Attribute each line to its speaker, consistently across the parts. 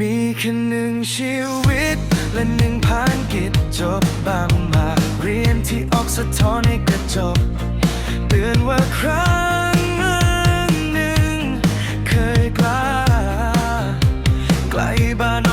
Speaker 1: มีแค่หนึ่งชีวิต และหนึ่งพันกิจจบบางมาเรียนที่ออกสะท้อนในกระจกเตือนว่าครั้งหนึ่งเคยกล้าไกลบ้าน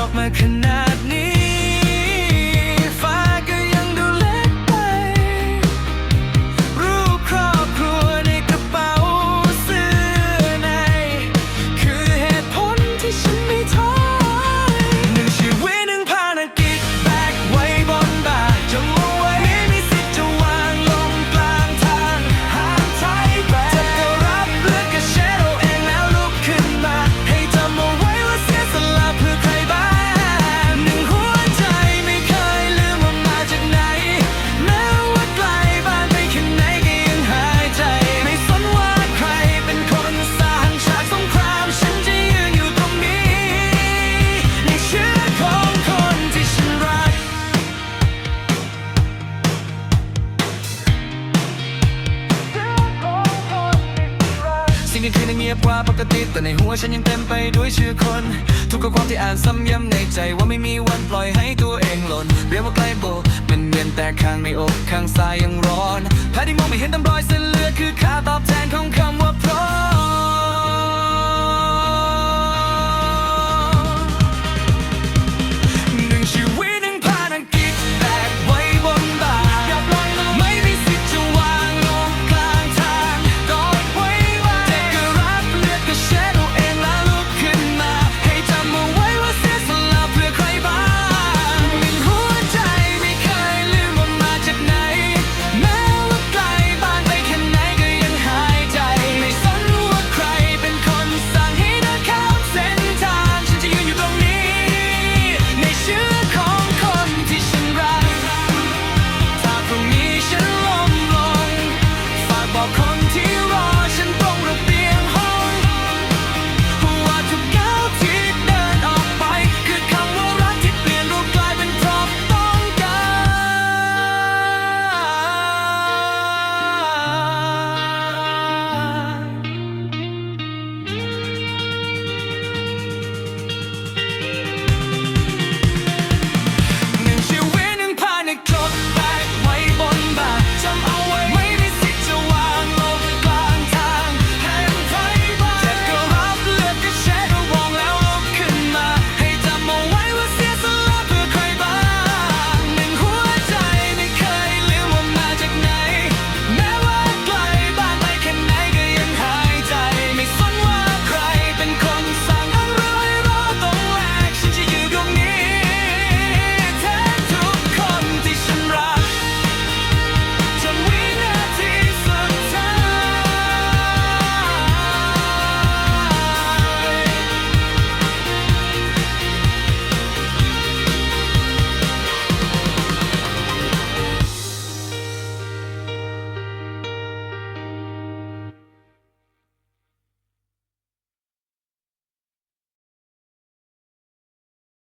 Speaker 1: สิ่งที่คืนเงียบกว่าปกติ แต่ในหัวฉันยังเต็มไปด้วยชื่อคน ทุกข้อความที่อ่านซ้ำย้ำในใจว่าไม่มีวันปล่อยให้ตัวเองหล่นเรียกว่าใกล้โบมันเวียนแต่ข้างในอกข้างซ้ายยังร้อนแพ้ที่มองไม่เห็นตำรอยเส้นเลือดคือค่าตอบแทนของ